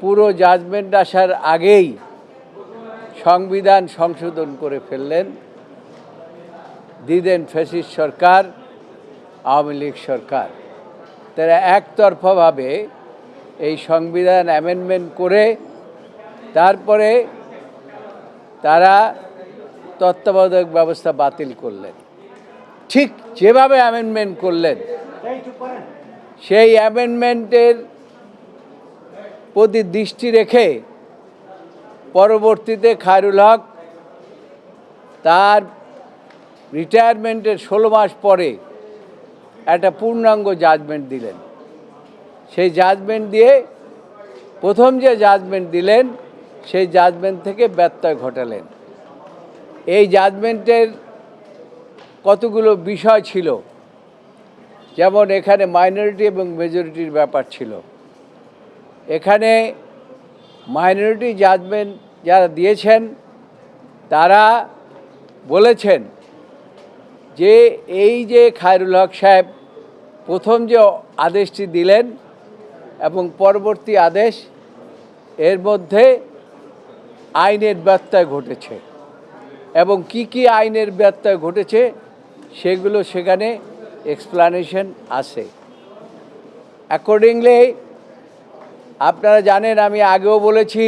পুরো জাজমেন্ট আসার আগেই সংবিধান সংশোধন করে ফেললেন দিদেন ফেসিস সরকার আওয়ামী লীগ সরকার। তারা একতরফাভাবে এই সংবিধান অ্যামেন্ডমেন্ট করে তারপরে তারা তত্ত্বাবধায়ক ব্যবস্থা বাতিল করলেন। ঠিক যেভাবে অ্যামেন্ডমেন্ট করলেন সেই অ্যামেন্ডমেন্টের প্রতি দৃষ্টি রেখে পরবর্তীতে খায়রুল হক তার রিটায়ারমেন্টের ষোলো মাস পরে একটা পূর্ণাঙ্গ জাজমেন্ট দিলেন। সেই জাজমেন্ট দিয়ে প্রথম যে জাজমেন্ট দিলেন, সেই জাজমেন্ট থেকে ব্যত্যয় ঘটালেন। এই জাজমেন্টের কতগুলো বিষয় ছিল? যেমন এখানে মাইনরিটি এবং মেজরিটির ব্যাপার ছিল। এখানে মাইনরিটি জাজমেন্ট যারা দিয়েছেন, তারা বলেছেন যে এই যে খায়রুল হক সাহেব প্রথম যে আদেশটি দিলেন এবং পরবর্তী আদেশ, এর মধ্যে আইনের ব্যত্যয় ঘটেছে এবং কি কি আইনের ব্যত্যয় ঘটেছে সেগুলো সেখানে এক্সপ্লানেশন আছে। অ্যাকর্ডিংলি আপনারা জানেন, আমি আগেও বলেছি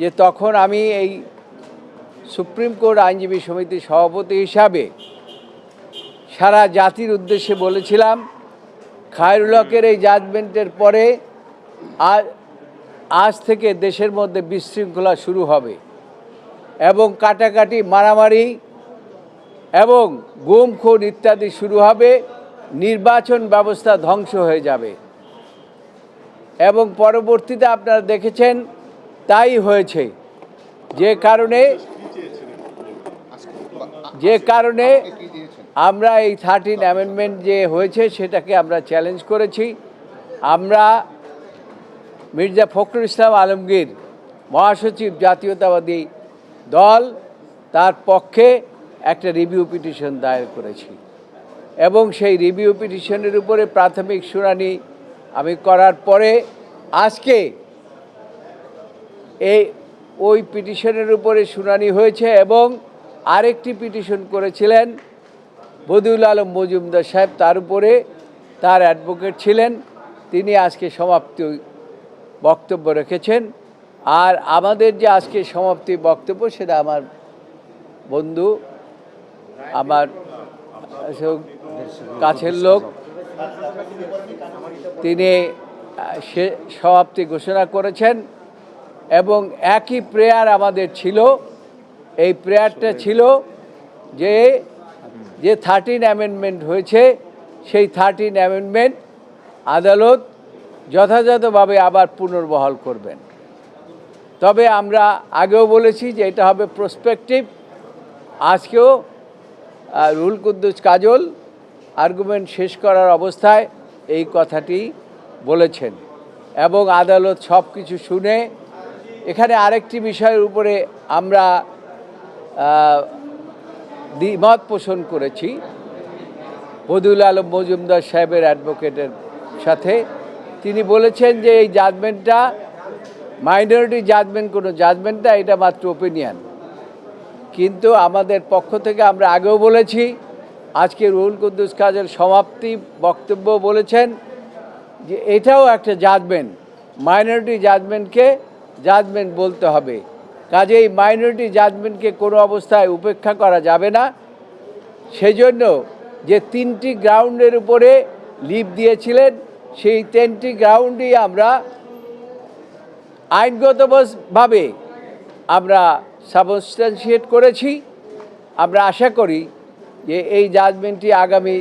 যে তখন আমি এই সুপ্রিম কোর্ট আইনজীবী সমিতির সভাপতি হিসাবে সারা জাতির উদ্দেশ্যে বলেছিলাম, খায়রুল হকের এই জাজমেন্টের পরে আজ আজ থেকে দেশের মধ্যে বিশৃঙ্খলা শুরু হবে এবং কাটাকাটি মারামারি এবং গুম, খুন ইত্যাদি শুরু হবে, নির্বাচন ব্যবস্থা ধ্বংস হয়ে যাবে। এবং পরবর্তীতে আপনারা দেখেছেন, তাই হয়েছে। যে কারণে যে কারণে আমরা এই থার্টিন অ্যামেন্ডমেন্ট যে হয়েছে, সেটাকে আমরা চ্যালেঞ্জ করেছি। আমরা মির্জা ফখরুল ইসলাম আলমগীর, মহাসচিব জাতীয়তাবাদী দল, তার পক্ষে একটা রিভিউ পিটিশন দায়ের করেছি। এবং সেই রিভিউ পিটিশনের উপরে প্রাথমিক শুনানি আমি করার পরে আজকে এই, ওই পিটিশনের উপরে শুনানি হয়েছে এবং আরেকটি পিটিশন করেছিলেন বদিউল আলম মজুমদার সাহেব, তার উপরে তার অ্যাডভোকেট ছিলেন, তিনি আজকে সমাপ্তি বক্তব্য রেখেছেন। আর আমাদের যে আজকে সমাপ্তি বক্তব্য, সেটা আমার বন্ধু, আমার কাছের লোক তিনি সে সমাপ্তি ঘোষণা করেছেন এবং একই প্রেয়ার আমাদের ছিল। এই প্রেয়ারটা ছিল যে যে থার্টিন অ্যামেন্ডমেন্ট হয়েছে, সেই থার্টিন অ্যামেন্ডমেন্ট আদালত যথাযথভাবে আবার পুনর্বহাল করবেন। তবে আমরা আগেও বলেছি যে এটা হবে প্রসপেক্টিভ আজকেও রুল কুদ্দুস কাজল আর্গুমেন্ট শেষ করার অবস্থায় এই কথাটি বলেছেন এবং আদালত সব কিছু শুনে এখানে আরেকটি বিষয়ের উপরে আমরা দ্বিমত পোষণ করেছি। বদিউল আলম মজুমদার সাহেবের অ্যাডভোকেটের সাথে। তিনি বলেছেন যে এই জাজমেন্টটা মাইনরিটি জাজমেন্ট কোনো জাজমেন্ট না, এটা মাত্র ওপিনিয়ন কিন্তু আমাদের পক্ষ থেকে আমরা আগেও বলেছি আজকে রুহুল কুদ্দুস কাজের সমাপ্তি বক্তব্য বলেছেন যে এটাও একটা জাজমেন্ট মাইনরিটি জাজমেন্টকে জাজমেন্ট বলতে হবে। কাজেই মাইনরিটি জাজমেন্টকে কোনো অবস্থায় উপেক্ষা করা যাবে না। সেজন্য যে তিনটি গ্রাউন্ডের উপরে লিভ দিয়েছিলেন, সেই তিনটি গ্রাউন্ডই আমরা আইনগতভাবে আমরা সাবস্টান্সিয়েট করেছি। আমরা আশা করি যে এই জাজমেন্টটি আগামী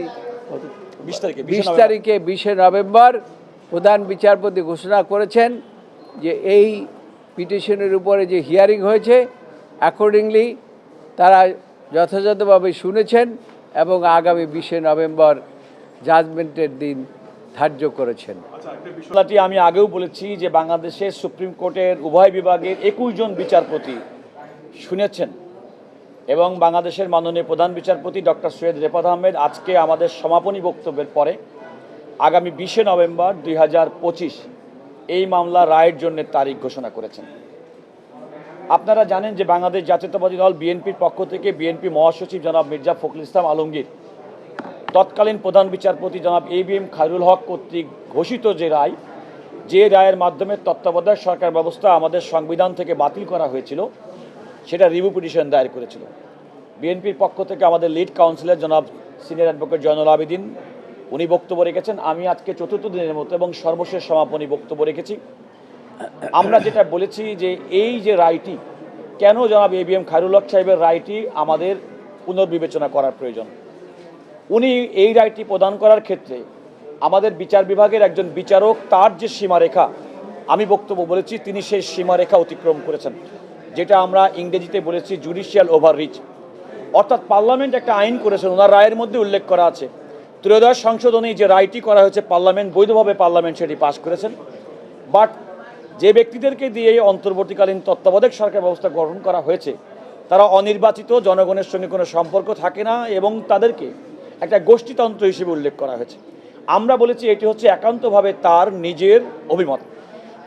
বিশ তারিখে বিশে নভেম্বর। প্রধান বিচারপতি ঘোষণা করেছেন যে এই পিটিশনের উপরে যে হিয়ারিং হয়েছে অ্যাকর্ডিংলি তারা যথাযথভাবে শুনেছেন এবং আগামী বিশে নভেম্বর জাজমেন্টের দিন ধার্য করেছেন। বিষয়টি আমি আগেও বলেছি যে বাংলাদেশের সুপ্রিম কোর্টের উভয় বিভাগের একুশ জন বিচারপতি শুনেছেন। এবং বাংলাদেশের মাননীয় প্রধান বিচারপতি ডক্টর সৈয়দ রেফাত আহমেদ আজকে আমাদের সমাপনী বক্তব্যের পরে আগামী বিশে নভেম্বর দুই হাজার পঁচিশ এই মামলা রায়ের জন্য তারিখ ঘোষণা করেছেন। আপনারা জানেন যে বাংলাদেশ জাতীয়তাবাদী দল বিএনপির পক্ষ থেকে বিএনপি মহাসচিব জনাব মির্জা ফখরুল ইসলাম আলমগীর, তৎকালীন প্রধান বিচারপতি জনাব A B M Khairul Haque কর্তৃক ঘোষিত যে রায়, যে রায়ের মাধ্যমে তত্ত্বাবধায়ক সরকার ব্যবস্থা আমাদের সংবিধান থেকে বাতিল করা হয়েছিল সেটা রিভিউ পিটিশন দায়ের করেছিল। বিএনপির পক্ষ থেকে আমাদের লিড কাউন্সিলর জনাব সিনিয়র অ্যাডভোকেট জয়নুল আবেদিন, উনি বক্তব্য রেখেছেন। আমি আজকে চতুর্থ দিনের মতো এবং সর্বশেষ সমাপনী বক্তব্য রেখেছি। আমরা যেটা বলেছি যে এই যে রায়টি, কেন জনাব এ বি এম খায়রুল সাহেবের রায়টি আমাদের পুনর্বিবেচনা করার প্রয়োজন? উনি এই রায়টি প্রদান করার ক্ষেত্রে আমাদের বিচার বিভাগের একজন বিচারক, তার যে সীমারেখা, আমি বক্তব্য বলেছি, তিনি সেই সীমারেখা অতিক্রম করেছেন। যেটা আমরা ইংরেজিতে বলেছি জুডিশিয়াল ওভাররিচ অর্থাৎ পার্লামেন্ট একটা আইন করেছেন, ওনার রায়ের মধ্যে উল্লেখ করা আছে। ত্রয়োদশ সংশোধনী যে রায়টি করা হয়েছে পার্লামেন্ট, বৈধভাবে পার্লামেন্ট সেটি পাশ করেছেন। বাট যে ব্যক্তিদেরকে দিয়ে এই অন্তর্বর্তীকালীন তত্ত্বাবধায়ক সরকার ব্যবস্থা গঠন করা হয়েছে, তারা অনির্বাচিত, জনগণের সঙ্গে কোনো সম্পর্ক থাকে না এবং তাদেরকে একটা গোষ্ঠীতন্ত্র হিসেবে উল্লেখ করা হয়েছে। আমরা বলেছি এটি হচ্ছে একান্তভাবে তার নিজের অভিমত।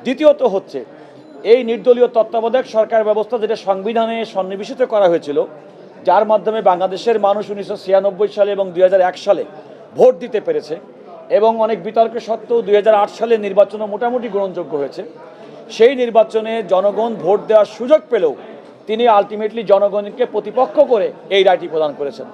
দ্বিতীয়ত হচ্ছে এই নির্দলীয় তত্ত্বাবধায়ক সরকার ব্যবস্থা যেটা সংবিধানে সন্নিবেশিত করা হয়েছিল, যার মাধ্যমে বাংলাদেশের মানুষ উনিশশো ছিয়ানব্বই সালে এবং দুই হাজার এক সালে ভোট দিতে পেরেছে এবং অনেক বিতর্ক সত্ত্বেও দুই হাজার আট সালে নির্বাচনও মোটামুটি গ্রহণযোগ্য হয়েছে। সেই নির্বাচনে জনগণ ভোট দেওয়ার সুযোগ পেলেও তিনি আলটিমেটলি জনগণকে প্রতিপক্ষ করে এই রায়টি প্রদান করেছেন।